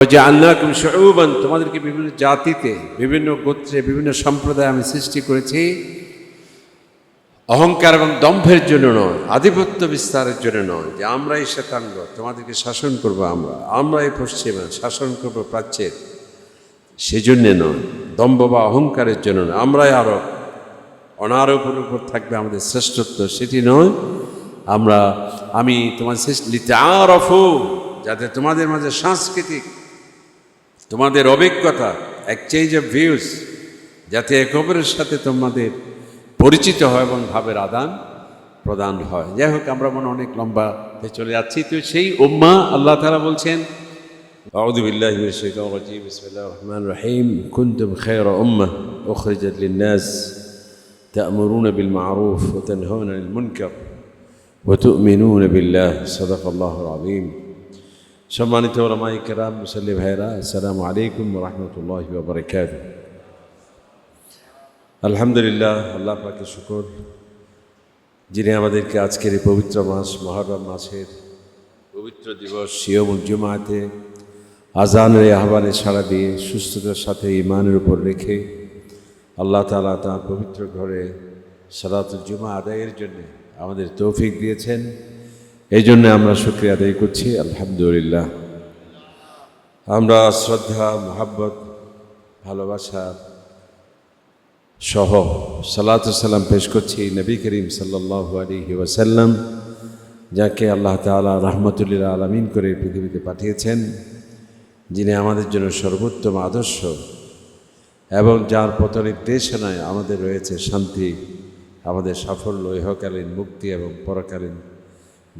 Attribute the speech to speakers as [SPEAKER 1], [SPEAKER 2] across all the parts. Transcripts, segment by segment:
[SPEAKER 1] যে আল্লাহকুম তোমাদেরকে বিভিন্ন জাতিতে, বিভিন্ন গোত্রে, বিভিন্ন সম্প্রদায় আমি সৃষ্টি করেছি। অহংকার এবং দম্ভের জন্য নয়, আধিপত্য বিস্তারের জন্য নয়, যে আমরাই শ্বেতাঙ্গ, তোমাদেরকে শাসন করব আমরা। আমরাই পশ্চিমা, শাসন করব প্রাচ্যের। সেজন্যে নয়, দম্ভ বা অহংকারের জন্য নয়, আমরাই আরও অনারোপের উপর থাকবে আমাদের শ্রেষ্ঠত্ব, সেটি নয়। আমরা, আমি তোমার সৃষ্টি আরফু যাতে তোমাদের মাঝে সাংস্কৃতিক তোমাদের অভিজ্ঞতা এক্সচেঞ্জ অফ ভিউজ যাতে একে অপরের সাথে তোমাদের পরিচিত হয় এবং ভাবের আদান প্রদান হয় যাই হোক আমরা মনে হয় অনেক লম্বাতে চলে যাচ্ছি তো সেই উম্মা আল্লাহ তালা বলছেন أعوذ بالله من الشيطان الرجيم بسم الله الرحمن الرحيم كنتم خير أمة أخرجت للناس تأمرون بالمعروف وتنهون عن المنكر وتؤمنون بالله صدق الله العظيم সম্মানিত ওলামাই কেরাম, মুসল্লি ভাইরা আসসালামু আলাইকুম রহমতুল্লাহ বাবরকাত আলহামদুলিল্লাহ, আল্লাহ পাকে শুকর, যিনি আমাদেরকে আজকের এই পবিত্র মাস, মহরম মাসের পবিত্র দিবস সিয়মুল জুমাতে আজানের আহ্বানে সাড়া দিয়ে সুস্থতার সাথে ইমানের উপর রেখে আল্লাহ তালা তাঁর পবিত্র ঘরে সালাতুল জুমা আদায়ের জন্য আমাদের তৌফিক দিয়েছেন। এই জন্য আমরা শুক্রিয়া আদায় করছি, আলহামদুলিল্লাহ। আমরা শ্রদ্ধা, মোহাব্বত, ভালোবাসা সহ সাল্লাম পেশ করছি নবী করিম সাল্লাহ আলী ওয়াসাল্লাম, যাকে আল্লাহ তালা রহমতুল্লাহ আলমিন করে পৃথিবীতে পাঠিয়েছেন, যিনি আমাদের জন্য সর্বোত্তম আদর্শ এবং যার পথ নির্দেশনায় আমাদের রয়েছে শান্তি, আমাদের সাফল্য, ইহকালীন মুক্তি এবং পরকালীন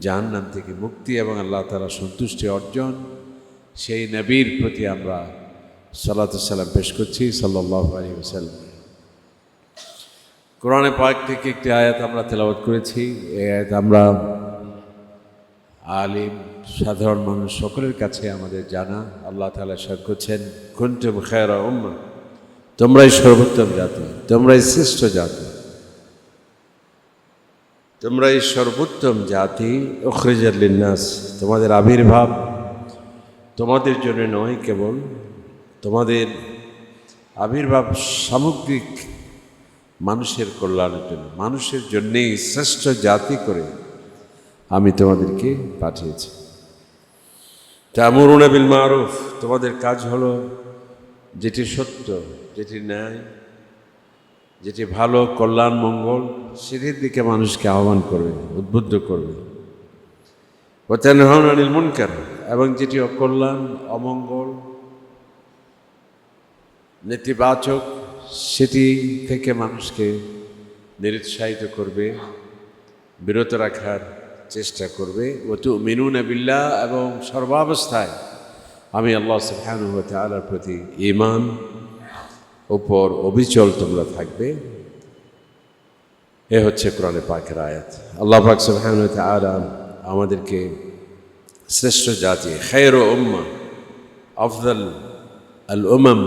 [SPEAKER 1] জাহান্নাম থেকে মুক্তি এবং আল্লাহ তালা সন্তুষ্টি অর্জন। সেই নবীর প্রতি আমরা সাল্লাম পেশ করছি সাল্লাহ আলী কোরআনে পাক থেকে একটি আয়াত আমরা তেলাওয়াত করেছি। এই আয়াত আমরা আলিম, সাধারণ মানুষ সকলের কাছে আমাদের জানা। আল্লাহ তালা সার করছেন, কুন্তুম খেরা উম্মা, তোমরাই সর্বোত্তম জাতি, তোমরাই শ্রেষ্ঠ জাতি। তোমরাই সর্বোত্তম জাতি অখরিজাল্লিনাস তোমাদের আবির্ভাব তোমাদের জন্য নয় কেবল, তোমাদের আবির্ভাব সামগ্রিক মানুষের কল্যাণের জন্য, মানুষের জন্যেই শ্রেষ্ঠ জাতি করে আমি তোমাদেরকে পাঠিয়েছি। তামরুন বিল মারুফ, তোমাদের কাজ হলো যেটি সত্য, যেটি ন্যায় যেটি ভালো, কল্যাণ, মঙ্গল, সেটির দিকে মানুষকে আহ্বান করবে, উদ্বুদ্ধ করবে। ওতেনহন অনিল মুনকার, এবং যেটি অকল্যাণ, অমঙ্গল, নেতিবাচক, সেটি থেকে মানুষকে নিরুৎসাহিত করবে, বিরত রাখার চেষ্টা করবে। ও তু মিনুন বিল্লাহ, এবং সর্বাবস্থায় আমি আল্লাহ সুবহান আলার প্রতি ইমান ওপর অবিচল তোমরা থাকবে। এ হচ্ছে কোরআনে পাকের আয়াত। আল্লাহ পাক সুবহান আলা আমাদেরকে শ্রেষ্ঠ জাতি খের উম্মা, আফদল আল উমাম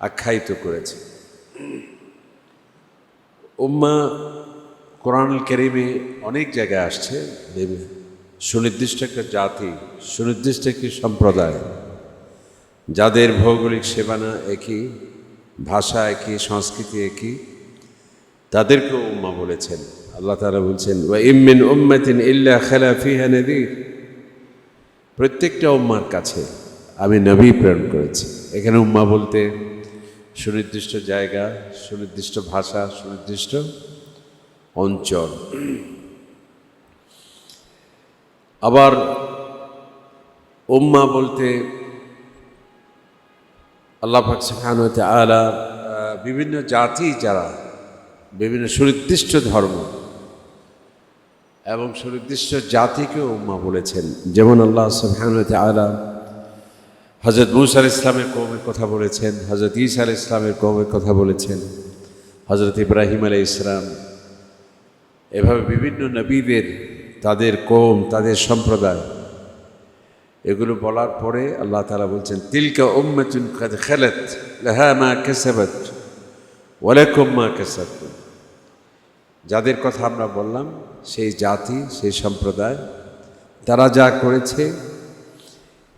[SPEAKER 1] আখ্যায়িত করেছে। উম্মা কোরআন কেরিমে অনেক জায়গায় আসছে সুনির্দিষ্ট একটা জাতি, সুনির্দিষ্ট একটি সম্প্রদায়। যাদের ভৌগোলিক সেবানা একই, ভাষা একই, সংস্কৃতি একই তাদেরকেও উম্মা বলেছেন। আল্লাহ তালা বলছেন, ওয়া ইমিন উম্মাতিন ইল্লা খেলা ফিহা নদীর। প্রত্যেকটা উম্মার কাছে আমি নবী প্রেরণ করেছি। এখানে উম্মা বলতে সুনির্দিষ্ট জায়গা, সুনির্দিষ্ট ভাষা, সুনির্দিষ্ট অঞ্চল। আবার উম্মা বলতে আল্লাহ পাক সেখানে আলা বিভিন্ন জাতি যারা, বিভিন্ন সুনির্দিষ্ট ধর্ম এবং সুনির্দিষ্ট জাতিকেও উম্মা বলেছেন। যেমন আল্লাহ সুবহানাহু আলা হজরত মুসা আল ইসলামের কৌমের কথা বলেছেন হজরত ঈসা আল ইসলামের কৌমের কথা বলেছেন হজরত ইব্রাহিম আলাই ইসলাম এভাবে বিভিন্ন নবীদের, তাদের কোম তাদের সম্প্রদায় এগুলো বলার পরে আল্লাহ তালা বলছেন, তিলকা উম্মাতুন কাদ খালাত লাহা মা কাসাবাত ওয়ালাকুম মা কাসাবতুম। যাদের কথা আমরা বললাম, সেই জাতি, সেই সম্প্রদায়, তারা যা করেছে,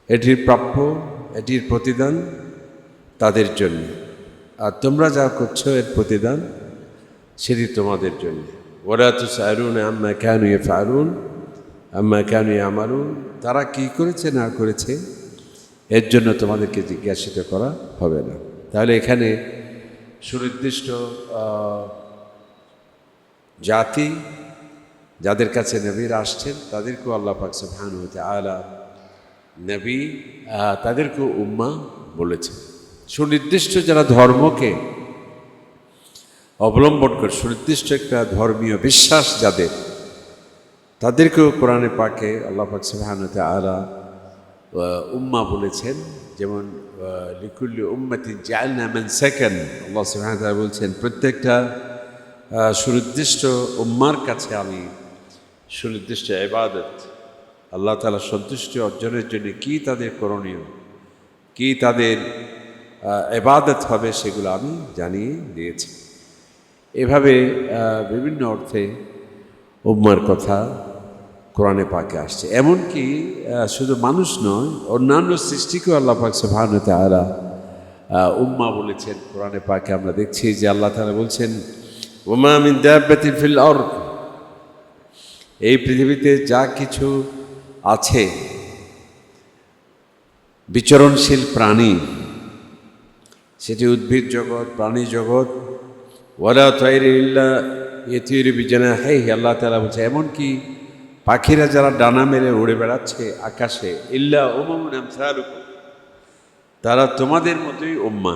[SPEAKER 1] এটির প্রাপ্য, এটির প্রতিদান তাদের জন্য। আর তোমরা যা করছ, এর প্রতিদান সেটি তোমাদের জন্য। ওরা তো সারুন আম্মা কেন ফারুন আম্মা কেন আমারুন তারা কি করেছে, না করেছে, এর জন্য তোমাদেরকে জিজ্ঞাসিত করা হবে না। তাহলে এখানে সুনির্দিষ্ট জাতি যাদের কাছে নবীর আসছেন, তাদেরকেও আল্লাহ পাক সুবহান হতে আলা নবী তাদেরকেও উম্মা বলেছেন। সুনির্দিষ্ট যারা ধর্মকে অবলম্বন করে, সুনির্দিষ্ট একটা ধর্মীয় বিশ্বাস যাদের তাদেরকেও কোরআনে পাকে আল্লাহ পাক সুবহান আলা উম্মা বলেছেন, যেমন লিকুল্লি উম্মতিন জালনা মান সেকেন্ড আল্লাহ সুবহান বলছেন, প্রত্যেকটা সুনির্দিষ্ট উম্মার কাছে আমি সুনির্দিষ্ট ইবাদত, আল্লাহ তাআলা সন্তুষ্টি অর্জনের জন্য কি তাদের করণীয়, কি তাদের এবাদত হবে সেগুলো আমি জানিয়ে দিয়েছি। এভাবে বিভিন্ন অর্থে উম্মার কথা কোরআনে পাকে আসছে। এমনকি শুধু মানুষ নয়, অন্যান্য সৃষ্টিকেও আল্লাহ পাক সুবহানাহু তাআলা উম্মা বলেছেন কোরআনে পাকে। আমরা দেখছি যে আল্লাহ তাআলা বলছেন, ওমা মিন ফিল আরদ। এই পৃথিবীতে যা কিছু আছে, বিচরণশীল প্রাণী, সেটি উদ্ভিদ জগৎ, প্রাণী জগৎ, ওয়ালা তৈরি ইল্লা ইয়েতির বিজানা হে আল্লাহ তালা বলছে, এমনকি পাখিরা যারা ডানা মেরে উড়ে বেড়াচ্ছে আকাশে, ইল্লা ওমামুন আমসালুকুম। তারা তোমাদের মতোই উম্মা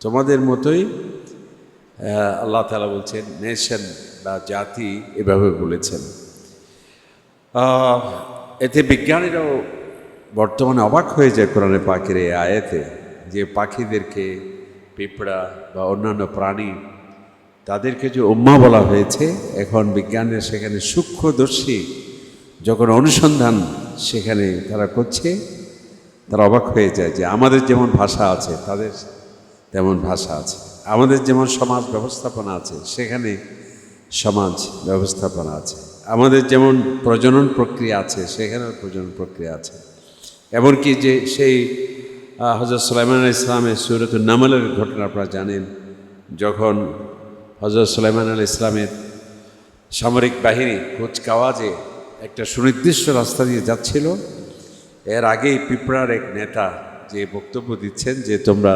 [SPEAKER 1] তোমাদের মতোই আল্লাহ তালা বলছেন, নেশন বা জাতি, এভাবে বলেছেন। এতে বিজ্ঞানীরাও বর্তমানে অবাক হয়ে যায় কোরআনে পাখির এই আয়াতে, যে পাখিদেরকে, পিঁপড়া বা অন্যান্য প্রাণী তাদেরকে যে উম্মা বলা হয়েছে, এখন বিজ্ঞানের সেখানে সূক্ষ্মদর্শী যখন অনুসন্ধান সেখানে তারা করছে, তারা অবাক হয়ে যায় যে আমাদের যেমন ভাষা আছে, তাদের তেমন ভাষা আছে। আমাদের যেমন সমাজ ব্যবস্থাপনা আছে, সেখানে সমাজ ব্যবস্থাপনা আছে। আমাদের যেমন প্রজনন প্রক্রিয়া আছে, সেখানেও প্রজনন প্রক্রিয়া আছে। এমনকি যে সেই হজরত সুলাইমান ইসলামের সুরতুল নামলের ঘটনা আপনারা জানেন, যখন হজরত সুলাইমান আল ইসলামের সামরিক বাহিনী কুচকাওয়াজে একটা সুনির্দিষ্ট রাস্তা দিয়ে যাচ্ছিল। এর আগেই পিঁপড়ার এক নেতা যে বক্তব্য দিচ্ছেন যে তোমরা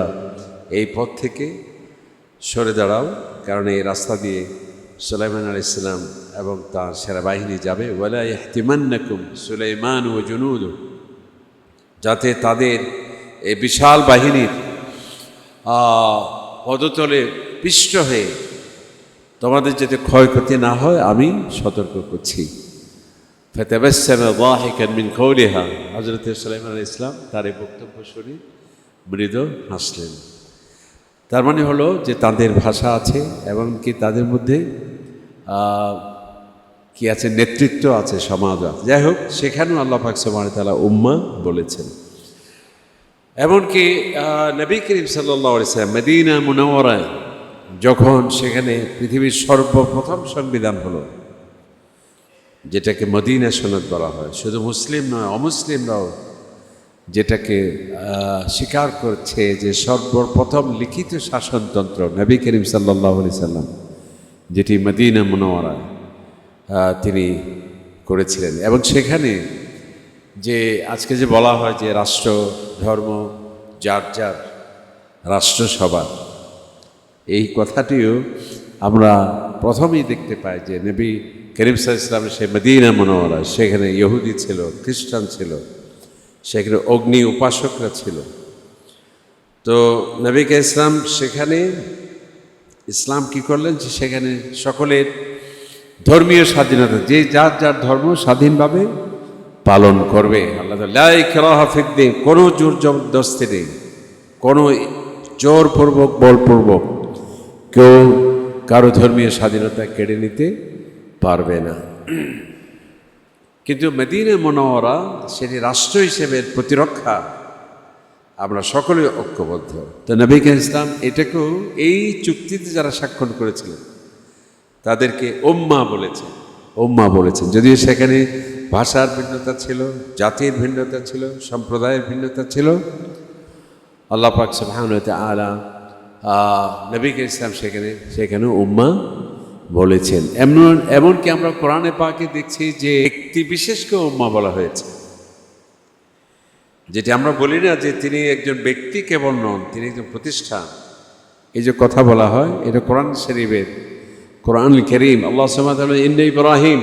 [SPEAKER 1] এই পথ থেকে সরে দাঁড়াও, কারণ এই রাস্তা দিয়ে সুলাইমান আল ইসলাম এবং তার সেনাবাহিনী যাবে। ওয়ালা ইহতিমান্নাকুম সুলাইমান ও জুনুদ, যাতে তাদের এই বিশাল বাহিনীর পদতলে পিষ্ট হয়ে তোমাদের যাতে ক্ষয়ক্ষতি না হয়, আমি সতর্ক করছি। ফেতাবাসামা দাহিকান মিন কৌলিহা হজরত আলাইহিস ইসলাম তার এই বক্তব্য শুনে মৃদু হাসলেন। তার মানে হলো যে তাদের ভাষা আছে এবং কি তাদের মধ্যে কি আছে, নেতৃত্ব আছে সমাজ আছে। যাই হোক, সেখানেও আল্লাহ পাক সুবহান তালা উম্মা বলেছেন। এমনকি নবী করিম সাল্লাহ মদিনা মুনাওয়ারায় যখন সেখানে পৃথিবীর সর্বপ্রথম সংবিধান হলো, যেটাকে মদিনা সনদ বলা হয়, শুধু মুসলিম নয়, অমুসলিমরাও যেটাকে স্বীকার করছে যে সর্বপ্রথম লিখিত শাসনতন্ত্র নবী করিম সাল্লাহ আলি সাল্লাম, যেটি মদিনা মনোয়ারায় তিনি করেছিলেন। এবং সেখানে যে, আজকে যে বলা হয় যে রাষ্ট্র, ধর্ম, যার যার রাষ্ট্রসভা এই কথাটিও আমরা প্রথমেই দেখতে পাই যে নবী করিম সাহা ইসলামের সে মদিনা মনোয়ারা সেখানে ইহুদি ছিল, খ্রিস্টান ছিল, সেখানে অগ্নি উপাসকরা ছিল। তো নবীকে ইসলাম সেখানে ইসলাম কি করলেন? যে সেখানে সকলের ধর্মীয় স্বাধীনতা, যে যার যার ধর্ম স্বাধীনভাবে পালন করবে। আল্লাহ হাফিদ্দিন কোনো জোর জবরদস্তি নেই, কোনো জোরপূর্বক, বলপূর্বক। কেউ কারও ধর্মীয় স্বাধীনতা কেড়ে নিতে পারবে না। কিন্তু মেদিনে মনোয়ারা সেটি রাষ্ট্র হিসেবে প্রতিরক্ষা আমরা সকলে ঐক্যবদ্ধ। তো নবীকে ইসলাম এটাকেও এই চুক্তিতে যারা স্বাক্ষর করেছিলেন, তাদেরকে ওম্মা বলেছে উম্মা বলেছেন। যদিও সেখানে ভাষার ভিন্নতা ছিল, জাতির ভিন্নতা ছিল, সম্প্রদায়ের ভিন্নতা ছিল, আল্লাহ পাক সুবহানাহু ওয়া নবীকে ইসলাম সেখানে সেখানে উম্মা বলেছেন। এমন, এমনকি আমরা কোরআনে পাকে দেখছি যে একটি বিশেষকে উম্মা বলা হয়েছে। যেটি আমরা বলি না যে তিনি একজন ব্যক্তি কেবল নন, তিনি একজন প্রতিষ্ঠান। এই যে কথা বলা হয়, এটা কোরআন শরীফের কোরআন করিম। আল্লাহ সামাদ ইন্দ ইব্রাহিম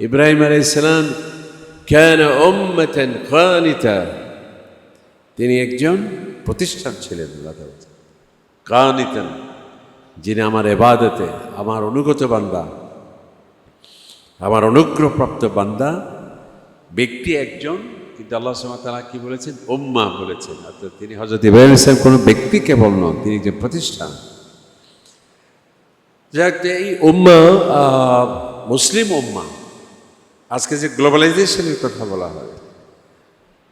[SPEAKER 1] ইব্রাহিম আলাইসালাম কেন উম্মতান কানিতা। তিনি একজন প্রতিষ্ঠান ছিলেন, আল্লাহ। কানিতান, যিনি আমার এবাদতে, আমার অনুগত বান্দা, আমার অনুগ্রহপ্রাপ্ত বান্দা, ব্যক্তি একজন, কিন্তু আল্লাহ সুমাতালা কি বলেছেন? উম্মা বলেছেন। অর্থাৎ তিনি হজরত ইব্রাহিম ইসলাম কোনো ব্যক্তি কেবল নন, তিনি একজন প্রতিষ্ঠান যাক এই উম্মা মুসলিম উম্মা, আজকে যে গ্লোবালাইজেশনের কথা বলা হয়,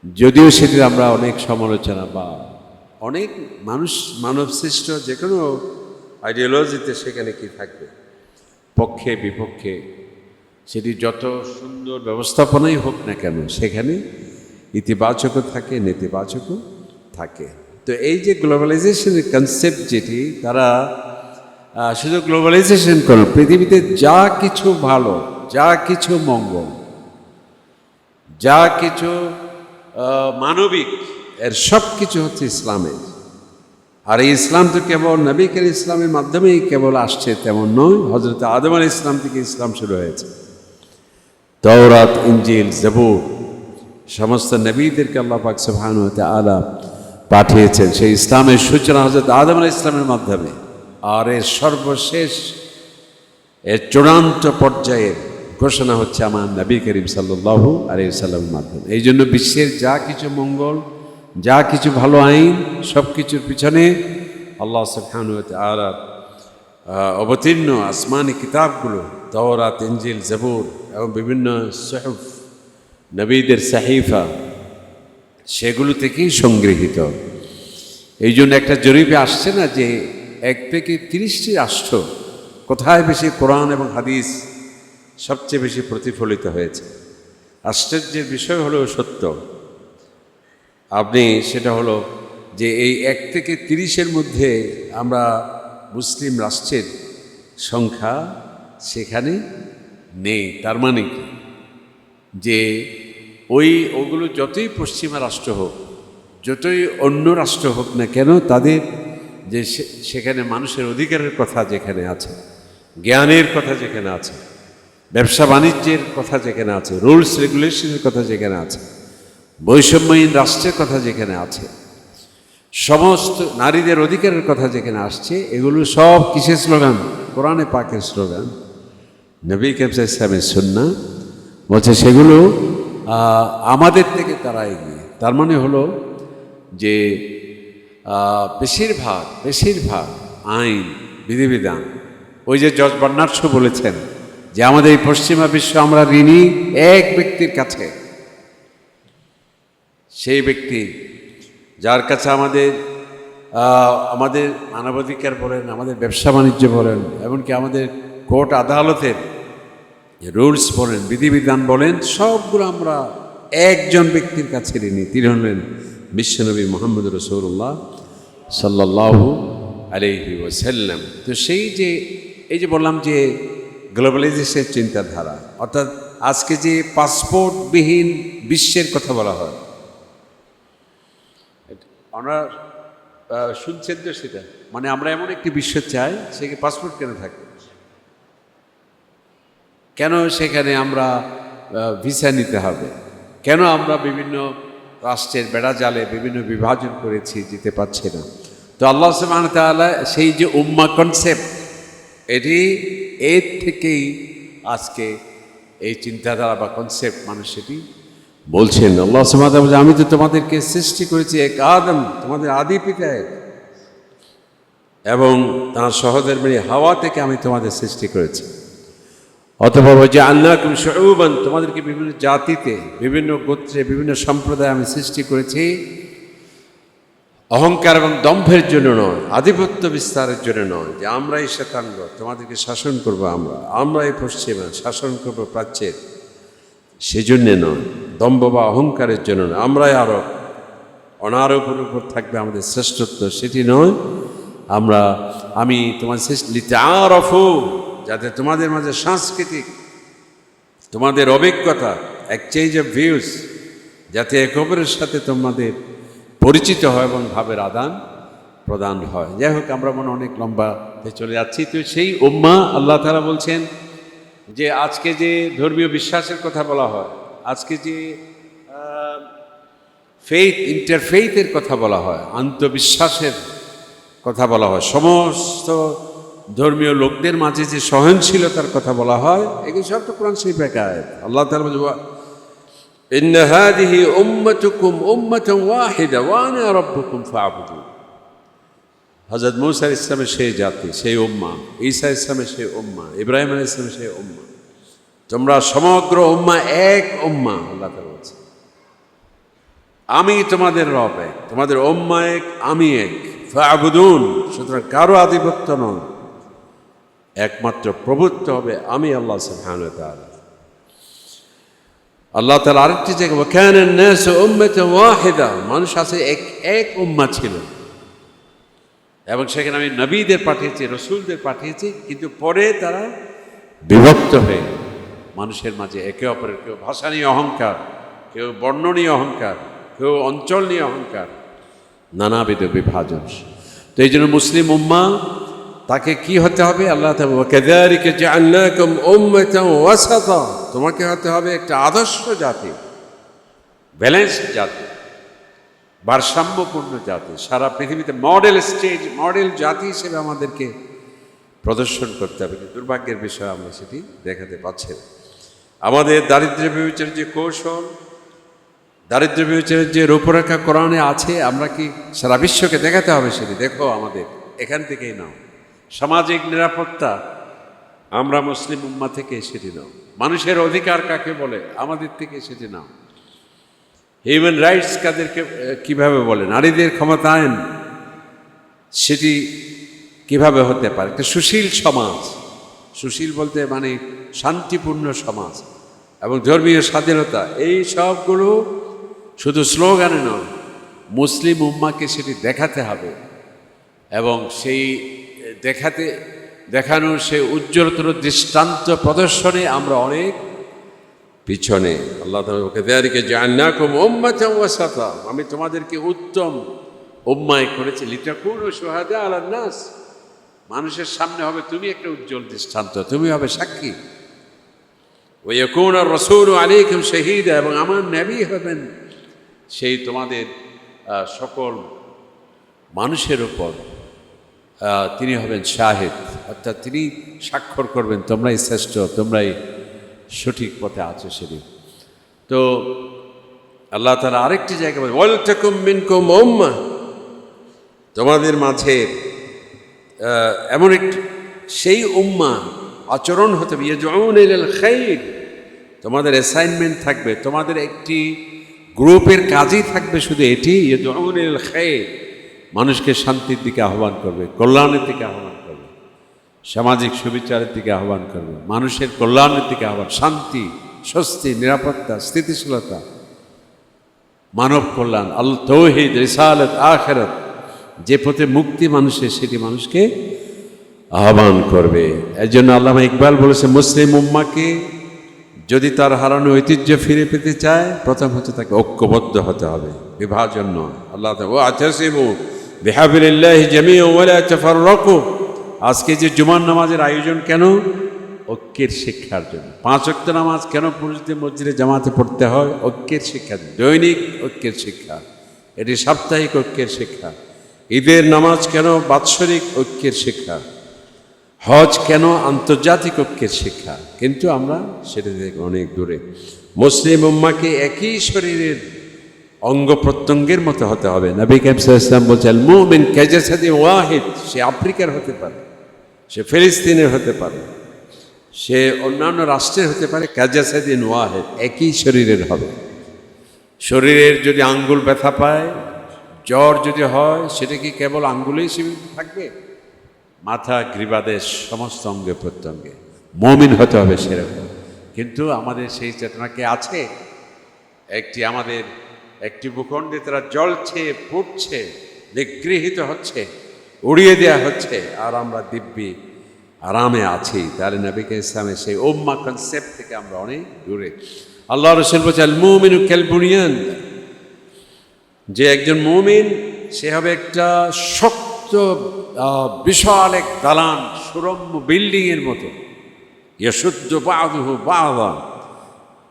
[SPEAKER 1] যদিও সেটির আমরা অনেক সমালোচনা বা অনেক মানুষ মানব সৃষ্ট যে কোনো আইডিওলজিতে সেখানে কি থাকবে? পক্ষে, বিপক্ষে, সেটি যত সুন্দর ব্যবস্থাপনাই হোক না কেন, সেখানে ইতিবাচকও থাকে নেতিবাচকও থাকে। তো এই যে গ্লোবালাইজেশনের কনসেপ্ট যেটি, তারা শুধু গ্লোবালাইজেশন করো, পৃথিবীতে যা কিছু ভালো, যা কিছু মঙ্গল, যা কিছু মানবিক এর সব কিছু হচ্ছে ইসলামের। আর এই ইসলাম তো কেবল নবীকের ইসলামের মাধ্যমেই কেবল আসছে তেমন নয় হজরত আদম আল ইসলাম থেকে ইসলাম শুরু হয়েছে। তওরাত ইঞ্জিল জবুর, সমস্ত নবীদেরকে আল্লাহ পাক সুবহানাহু ওয়া তাআলা পাঠিয়েছেন সেই ইসলামের সূচনা হজরত আদম আল ইসলামের মাধ্যমে। আর এর সর্বশেষ, এর চূড়ান্ত পর্যায়ের ঘোষণা হচ্ছে আমার নবী করিম সাল্লাল্লাহু আলাইহি সাল্লামের মাধ্যমে। এই জন্য বিশ্বের যা কিছু মঙ্গল যা কিছু ভালো আইন, সব কিছুর পিছনে আল্লাহ সুবহানাহু ওয়া তাআলা অবতীর্ণ আসমানি কিতাবগুলো, তওরাত, ইনজিল, জবুর এবং বিভিন্ন সহফ, নবীদের সাহিফা, সেগুলো থেকেই সংগৃহীত। এই জন্য একটা জরিপে আসছে না যে এক থেকে তিরিশটি রাষ্ট্র কোথায় বেশি কোরআন এবং হাদিস সবচেয়ে বেশি প্রতিফলিত হয়েছে? আশ্চর্যের বিষয় হলো সত্য আপনি সেটা হলো যে এই এক থেকে তিরিশের মধ্যে আমরা মুসলিম রাষ্ট্রের সংখ্যা সেখানে নেই। তার মানে কি? যে ওই ওগুলো যতই পশ্চিমা রাষ্ট্র হোক, যতই অন্য রাষ্ট্র হোক না কেন, তাদের যে সেখানে মানুষের অধিকারের কথা যেখানে আছে, জ্ঞানের কথা যেখানে আছে ব্যবসা বাণিজ্যের কথা যেখানে আছে, রুলস, রেগুলেশনের কথা যেখানে আছে বৈষম্যহীন রাষ্ট্রের কথা যেখানে আছে, সমস্ত নারীদের অধিকারের কথা যেখানে আসছে, এগুলো সব কিসের স্লোগান? কোরআনে পাকের স্লোগান। নবী কেমসা ইসলামের সুন্না বলছে, সেগুলো আমাদের থেকে তারা এগিয়ে। তার মানে হলো যে বেশিরভাগ বেশিরভাগ আইন, বিধিবিধান, ওই যে জজ বার্নার্স বলেছেন যে, আমাদের এই পশ্চিমা বিশ্ব আমরা ঋণী এক ব্যক্তির কাছে। সেই ব্যক্তি যার কাছে আমাদের আমাদের মানবাধিকার বলেন, আমাদের ব্যবসা বাণিজ্য বলেন, এমনকি আমাদের কোর্ট আদালতের রুলস বলেন, বিধিবিধান বলেন, সবগুলো আমরা একজন ব্যক্তির কাছে ঋণী। তিনি হলেন বিশ্বনবী মোহাম্মদ রসৌল্লাহ সাল্লাল্লাহু আলাইহি ওয়াসাল্লাম। তো সেই যে, এই যে বললাম যে গ্লোবালাইজেশনের চিন্তাধারা, অর্থাৎ আজকে যে পাসপোর্টবিহীন বিশ্বের কথা বলা হয় আমরা শুনছেন তো সেটা? মানে আমরা এমন একটি বিশ্ব চাই সেখানে পাসপোর্ট কেন থাকে? কেন সেখানে আমরা ভিসা নিতে হবে? কেন আমরা বিভিন্ন রাষ্ট্রের বেড়া জালে বিভিন্ন বিভাজন করেছি যেতে পারছি না? তো আল্লাহ সুবহান তাআলা সেই যে উম্মা কনসেপ্ট এটি এর থেকেই আজকে এই চিন্তাধারা বা কনসেপ্ট মানুষ সেটি বলছেন আল্লাহ বলছে, আমি তো তোমাদেরকে সৃষ্টি করেছি এক আদম তোমাদের আদি পিতা এক। এবং তার সহধর্মিনী হাওয়া থেকে আমি তোমাদের সৃষ্টি করেছি। অথবা যে আল্লাহ শৌবান তোমাদেরকে বিভিন্ন জাতিতে বিভিন্ন গোত্রে বিভিন্ন সম্প্রদায় আমি সৃষ্টি করেছি। অহংকার এবং দম্ভের জন্য নয় আধিপত্য বিস্তারের জন্য নয় যে আমরাই শ্বেতাঙ্গ তোমাদেরকে শাসন করব আমরা আমরাই পশ্চিমা শাসন করব প্রাচ্যের। সেজন্যে নয়। দম্ভ বা অহংকারের জন্য নয়। আমরাই আরব অনারবের উপর থাকবে আমাদের শ্রেষ্ঠত্ব, সেটি নয়। আমরা, আমি তোমার শ্রেষ্ঠ লিতে আরফু, যাতে তোমাদের মাঝে সাংস্কৃতিক, তোমাদের অভিজ্ঞতা এক্সচেঞ্জ অফ ভিউজ যাতে একে অপরের সাথে তোমাদের পরিচিত হয় এবং ভাবের আদান প্রদান হয়। যাই হোক, আমরা মনে অনেক লম্বাতে চলে যাচ্ছি। তো সেই উম্মা, আল্লাহ তারা বলছেন যে, আজকে যে ধর্মীয় বিশ্বাসের কথা বলা হয় আজকে যে ফেইথ ইন্টারফেইথের কথা বলা হয় আন্তবিশ্বাসের কথা বলা হয় সমস্ত ধর্মীয় লোকদের মাঝে যে সহনশীলতার কথা বলা হয় এগুলো সব তো কোরআন শরীফ একায় আল্লাহ তাআলা বলছে إن هذه أمتكم أمة واحدة وأنا ربكم فاعبدون হজরত মৌসা ইসলামের সেই জাতি সেই উম্মা ঈসা ইসলামের সেই উম্মা ইব্রাহিম আলী ইসলামের সেই উম্মা তোমরা সমগ্র উম্মা এক উম্মা, আল্লাহ বলছে। আমি তোমাদের রব এক, তোমাদের উম্মা এক, আমি এক। ফাবুদুন সুতরাং কারও আধিপত্য নন একমাত্র প্রভুত্ব হবে আমি আল্লাহ সাহান আল্লাহ তাআলা আরেকটি জায়গা মানুষ আছে এক এক উম্মা ছিল। এবং সেখানে আমি নবীদের পাঠিয়েছি, রসুলদের পাঠিয়েছি, কিন্তু পরে তারা বিভক্ত হয়ে মানুষের মাঝে একে অপরের কেউ ভাষা নিয়ে অহংকার, কেউ বর্ণ নিয়ে অহংকার, কেউ অঞ্চল নিয়ে অহংকার, নানাবিধ বিভাজন। তো এই জন্য মুসলিম উম্মা, তাকে কি হতে হবে? আল্লাহ কেদারিকে যে তোমাকে হতে হবে একটা আদর্শ জাতি ব্যালেন্স জাতি, ভারসাম্যপূর্ণ জাতি। সারা পৃথিবীতে মডেল স্টেজ, মডেল জাতি হিসেবে আমাদেরকে প্রদর্শন করতে হবে। দুর্ভাগ্যের বিষয় আমরা সেটি দেখাতে পাচ্ছি না। আমাদের দারিদ্র্য বিবেচনের যে কৌশল দারিদ্র্য বিবেচনের যে রূপরেখা কোরআনে আছে, আমরা কি সারা বিশ্বকে দেখাতে হবে সেটি? দেখো আমাদের, এখান থেকেই নাও। সামাজিক নিরাপত্তা, আমরা মুসলিম উম্মা থেকে সেটি নাও। মানুষের অধিকার কাকে বলে? আমাদের থেকে সেটি নাও। হিউম্যান রাইটস কাদেরকে কীভাবে বলে? নারীদের ক্ষমতায়ন, সেটি কীভাবে হতে পারে? একটা সুশীল সমাজ। সুশীল বলতে মানে শান্তিপূর্ণ সমাজ। এবং ধর্মীয় স্বাধীনতা, এই সবগুলো শুধু স্লোগানে নয়, মুসলিম উম্মাকে সেটি দেখাতে হবে এবং সেই দেখাতে, দেখানোর সেই উজ্জ্বলতর দৃষ্টান্ত প্রদর্শনে আমরা অনেক পিছনে, আল্লাহ তাকে দেয়ারিকে জান্নাকুম ওয়াসাতা আমি তোমাদেরকে উত্তম উম্মায় করেছি। লিটাকুন ও সোহাদা আলার নাস মানুষের সামনে হবে, তুমি একটা উজ্জ্বল দৃষ্টান্ত, তুমি হবে সাক্ষী। ওই কোন রসুল আলাইকুম শহীদ এবং আমার নবী হবেন। সেই তোমাদের সকল মানুষের উপর তিনি হবেন শাহেদ। অর্থাৎ তিনি স্বাক্ষর করবেন, তোমরাই শ্রেষ্ঠ, তোমরাই সঠিক পথে আছো সেটি তো আল্লাহ তালা আরেকটি জায়গা বলে, ওয়াল তাকুম মিনকুম উম্মাহ তোমাদের মাঝে এমন একটি সেই উম্মা আচরণ হতে হবে। ইয়াজউন খাইর। তোমাদের অ্যাসাইনমেন্ট থাকবে। তোমাদের একটি গ্রুপের কাজই থাকবে শুধু এটি। ইয়াজউন ইলাল খাইর। মানুষকে শান্তির দিকে আহ্বান করবে, কল্যাণের দিকে আহ্বান করবে, সামাজিক সুবিচারের দিকে আহ্বান করবে, মানুষের কল্যাণের দিকে আহ্বান, শান্তি, স্বস্তি, নিরাপত্তা, স্থিতিশীলতা, মানব কল্যাণ আল তৌহিদ রিসালত, আখেরত। যে পথে মুক্তি মানুষের সেটি মানুষকে আহ্বান করবে। এই জন্য আল্লামা ইকবাল বলেছে, মুসলিম উম্মাকে যদি তার হারানো ঐতিহ্য ফিরে পেতে চায়, প্রথম হচ্ছে তাকে ঐক্যবদ্ধ হতে হবে, বিভাজন নয়। আল্লাহ ও জামিউ ওয়ালা তাফাররাকু। আজকে যে জুমান নামাজের আয়োজন কেন? ঐক্যের শিক্ষার জন্য। পাঁচ অক্ত নামাজ কেন পুরুষদের মসজিদে জামাতে পড়তে হয়? ঐক্যের শিক্ষা, দৈনিক ঐক্যের শিক্ষা। এটি সাপ্তাহিক ঐক্যের শিক্ষা। ঈদের নামাজ কেন বাৎসরিক ঐক্যের শিক্ষা? হজ কেন আন্তর্জাতিক ঐক্যের শিক্ষা? কিন্তু আমরা সেটা থেকে অনেক দূরে। মুসলিম উম্মাকে একই শরীরের অঙ্গ প্রত্যঙ্গের মতো হতে হবে। নবী ইসলাম বলছেন, মুমিন কেজাসাদি ওয়াহিদ সে আফ্রিকার হতে পারে, সে ফিলিস্তিনের হতে পারে, সে অন্যান্য রাষ্ট্রের হতে পারে কাজাসাদিন ওয়াহেদ, একই শরীরের হবে। শরীরের যদি আঙ্গুল ব্যথা পায়, জ্বর যদি হয়, সেটা কি কেবল আঙ্গুলেই সীমিত থাকবে? মাথা, গ্রীবাদেশ, সমস্ত অঙ্গে প্রত্যঙ্গে। মমিন হতে হবে সেরকম। কিন্তু আমাদের সেই চেতনা কি আছে? একটি আমাদের একটি ভূখণ্ডে তারা জ্বলছে, ফুটছে, নিগৃহীত হচ্ছে, উড়িয়ে দেওয়া হচ্ছে, আর আমরা দিব্যি, আরামে আছি। তাহলে নবীকে ইসলামের সেই ওম্মা কনসেপ্ট থেকে আমরা অনেক দূরে। আল্লাহ রসুল বলছে আল মুমিনু ক্যালবুনিয়ান যে একজন মুমিন, সে হবে একটা শক্ত আহ, বিশাল এক দালান সুরম্য বিল্ডিংয়ের মতো। ইয়শুদ্ধ বাদুহ বাবা।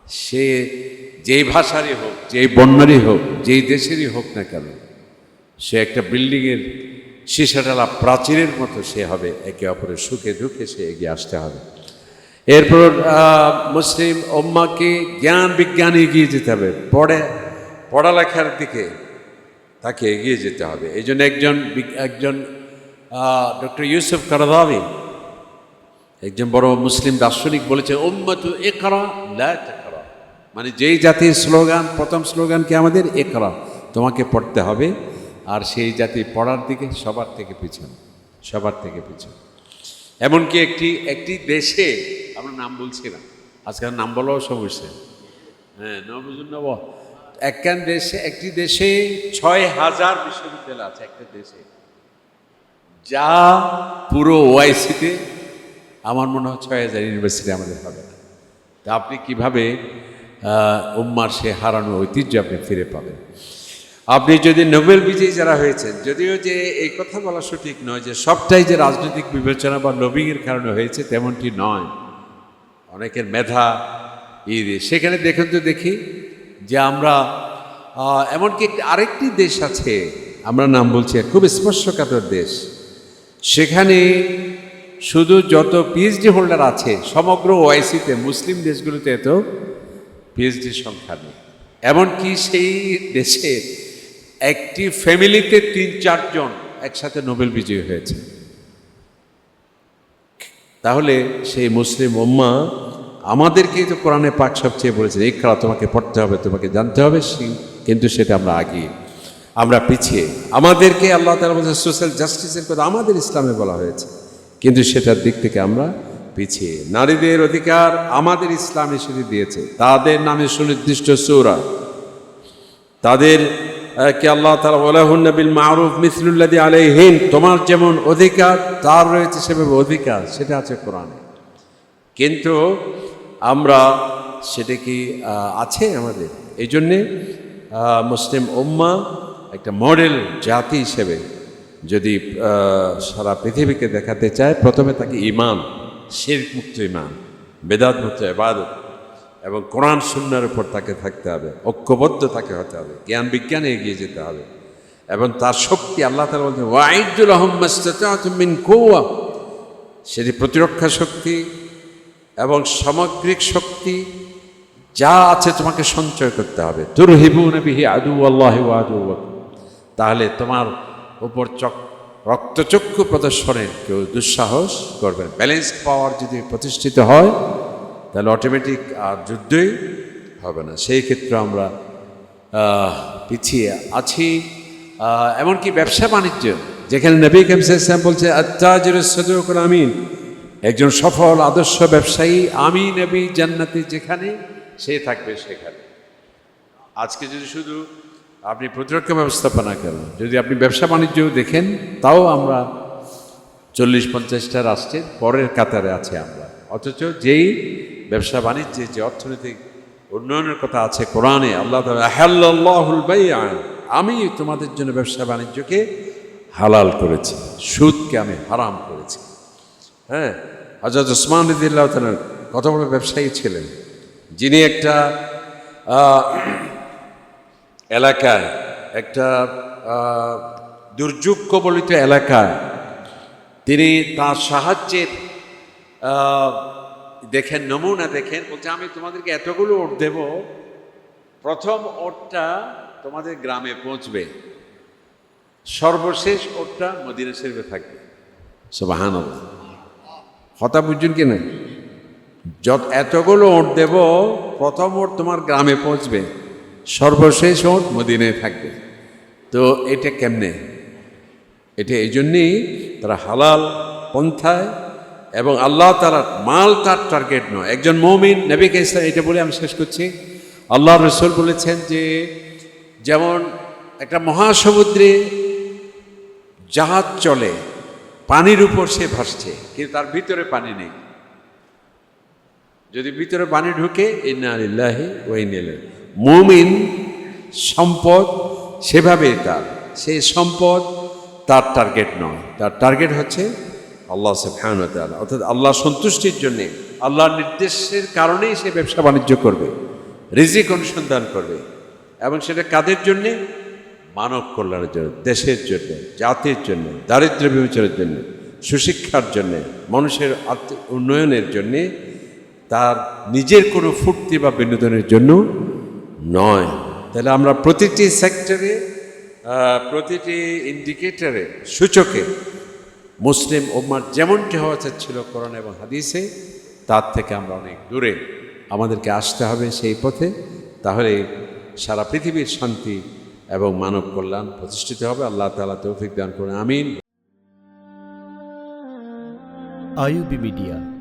[SPEAKER 1] সে যেই ভাষারই হোক যেই বন্যারই হোক যেই দেশেরই হোক না কেন সে একটা বিল্ডিংয়ের সীসাটালা প্রাচীরের মতো সে হবে একে অপরের সুখে দুঃখে সে এগিয়ে আসতে হবে। এরপর মুসলিম ওম্মাকে জ্ঞান বিজ্ঞানে এগিয়ে যেতে হবে। পড়ে পড়ালেখার দিকে তাকে এগিয়ে যেতে হবে। এই জন্য একজন একজন ডক্টর ইউসুফ কারাদাবি, একজন বড় মুসলিম দার্শনিক বলেছে, উম্মতু একরা মানে যেই জাতির স্লোগান, প্রথম স্লোগান কি আমাদের? একরা তোমাকে পড়তে হবে আর সেই জাতি পড়ার দিকে সবার থেকে পিছন, সবার থেকে পিছন। এমনকি একটি একটি দেশে, আমরা নাম বলছি না, আজকাল নাম বলাও সমস্যা। হ্যাঁ ন বুঝুন নব একখান দেশে, একটি দেশে ছয় হাজার বিশ্ববিদ্যালয় আছে, একটা দেশে। যা পুরো ওআইসিতে আমার মনে হয় ছয় হাজার ইউনিভার্সিটি আমাদের হবে না। তা আপনি কীভাবে উম্মার সে হারানো ঐতিহ্য আপনি ফিরে পাবেন? আপনি যদি নোবেল বিজয়ী যারা হয়েছেন, যদিও যে এই কথা বলা সঠিক নয়, যে সবটাই যে রাজনৈতিক বিবেচনা বা লবিংয়ের কারণে হয়েছে, তেমনটি নয়। অনেকের মেধা ই দিয়ে সেখানে দেখুন তো দেখি যে আমরা এমনকি আরেকটি দেশ আছে, আমরা নাম বলছি খুব স্পর্শকাতর দেশ। সেখানে শুধু যত পিএইচডি হোল্ডার আছে, সমগ্র ওআইসিতে মুসলিম দেশগুলোতে এত পিএইচডি সংখ্যা নেই। এমনকি সেই দেশে একটি ফ্যামিলিতে তিন চারজন একসাথে নোবেল বিজয়ী হয়েছে। তাহলে সেই মুসলিম উম্মা আমাদেরকেই তো কোরআনে পাক সবচেয়ে বলেছে, এই খেলা তোমাকে পড়তে হবে, তোমাকে জানতে হবে কিন্তু সেটা আমরা আগিয়ে আমরা পিছিয়ে। আমাদেরকে আল্লাহ তালা বলছে, সোশ্যাল জাস্টিসের কথা আমাদের ইসলামে বলা হয়েছে। কিন্তু সেটার দিক থেকে আমরা পিছিয়ে। নারীদের অধিকার আমাদের ইসলাম এসে দিয়েছে। তাদের নামে সুনির্দিষ্ট সৌরা। তাদের কে আল্লাহ তালা বলাহুন নবিল মারুফ মিসলুল্লাদি আলাইহিন। তোমার যেমন অধিকার, তার রয়েছে সেভাবে অধিকার, সেটা আছে কোরআনে। কিন্তু আমরা সেটা কি আছে আমাদের? এই জন্যে মুসলিম উম্মা একটা মডেল জাতি হিসেবে যদি সারা পৃথিবীকে দেখাতে চায়, প্রথমে তাকে ইমান শির মুক্ত ইমান বেদাত মুক্ত এবাদত এবং কোরআন শূন্যের উপর তাকে থাকতে হবে, ঐক্যবদ্ধ তাকে হতে হবে, জ্ঞান বিজ্ঞানে এগিয়ে যেতে হবে এবং তার শক্তি আল্লাহ তালা বলছেন, ওয়াইদুল আহমিন কৌয়া সেটি প্রতিরক্ষা শক্তি এবং সামগ্রিক শক্তি যা আছে তোমাকে সঞ্চয় করতে হবে। তুর হিবু নবিহি আদু আল্লাহ আদু তাহলে তোমার উপর চক রক্তচক্ষু প্রদর্শনের কেউ দুঃসাহস করবে ব্যালেন্স পাওয়ার যদি প্রতিষ্ঠিত হয় তাহলে অটোমেটিক আর যুদ্ধই হবে না। সেই ক্ষেত্রে আমরা পিছিয়ে আছি। এমনকি ব্যবসা বাণিজ্য যেখানে নবী কেমসাম বলছে আত্মাজের সদরকুল আমিন। একজন সফল আদর্শ ব্যবসায়ী আমি নবী জান্নাতে যেখানে সে থাকবে সেখানে। আজকে যদি শুধু আপনি প্রতিরক্ষা ব্যবস্থাপনা করেন যদি আপনি ব্যবসা বাণিজ্য দেখেন তাও আমরা চল্লিশ পঞ্চাশটা রাষ্ট্রের পরের কাতারে আছে আমরা। অথচ যেই ব্যবসা বাণিজ্যে যে অর্থনৈতিক উন্নয়নের কথা আছে কোরআনে আল্লাহ তাআলা, আহাল্লাল্লাহুল আমি তোমাদের জন্য ব্যবসা বাণিজ্যকে হালাল করেছি সুদকে আমি হারাম করেছি। হ্যাঁ? হজরত ওসমান রদিল্লাহ তালার কত বড় ব্যবসায়ী ছিলেন। যিনি একটা এলাকায়, একটা দুর্যোগ কবলিত এলাকায় তিনি তার সাহায্যের দেখেন, নমুনা দেখেন, বলছে, আমি তোমাদেরকে এতগুলো ওট দেব, প্রথম ওটটা তোমাদের গ্রামে পৌঁছবে, সর্বশেষ ওটটা মদিনা শরীফে থাকবে। সুবাহান হতা বুঝছেন কি না যত এতগুলো ওট দেব, প্রথম ওট তোমার গ্রামে পৌঁছবে, সর্বশেষ ওট মদিনায় থাকবে। তো এটা কেমনে? এটা এই জন্যেই তারা হালাল পন্থায় এবং আল্লাহ তালার মাল তার টার্গেট নয়। একজন মৌমিন নবীকে ইসলাম, এটা বলে আমি শেষ করছি। আল্লাহ রসুল বলেছেন যে, যেমন একটা মহাসমুদ্রে জাহাজ চলে পানির উপর সে ভাসছে, কিন্তু তার ভিতরে পানি নেই। যদি ভিতরে পানি ঢুকে ইন্নালিল্লাহি ওয়াইনিল মুমিন সম্পদ সেভাবে তার। সেই সম্পদ তার টার্গেট নয়। তার টার্গেট হচ্ছে আল্লাহ তাআলা। অর্থাৎ আল্লাহ সন্তুষ্টির জন্যে, আল্লাহর নির্দেশের কারণেই সে ব্যবসা বাণিজ্য করবে, রিজিক অনুসন্ধান করবে, এবং সেটা কাদের জন্যে? মানব কল্যাণের জন্য, দেশের জন্য, জাতির জন্য, দারিদ্র্য বিমোচনের জন্য, সুশিক্ষার জন্য, মানুষের উন্নয়নের জন্যে তার নিজের কোনো ফুর্তি বা বিনোদনের জন্য নয়। তাহলে আমরা প্রতিটি সেক্টরে প্রতিটি ইন্ডিকেটরে সূচকে মুসলিম ওম্মার যেমনটি হওয়া ছিল কোরআন এবং হাদিসে, তার থেকে আমরা অনেক দূরে। আমাদেরকে আসতে হবে সেই পথে। তাহলে সারা পৃথিবীর শান্তি এবং মানব কল্যাণ প্রতিষ্ঠিত হবে। আল্লাহ তালা তৌফিক দান করুন। আমিন।
[SPEAKER 2] IUB media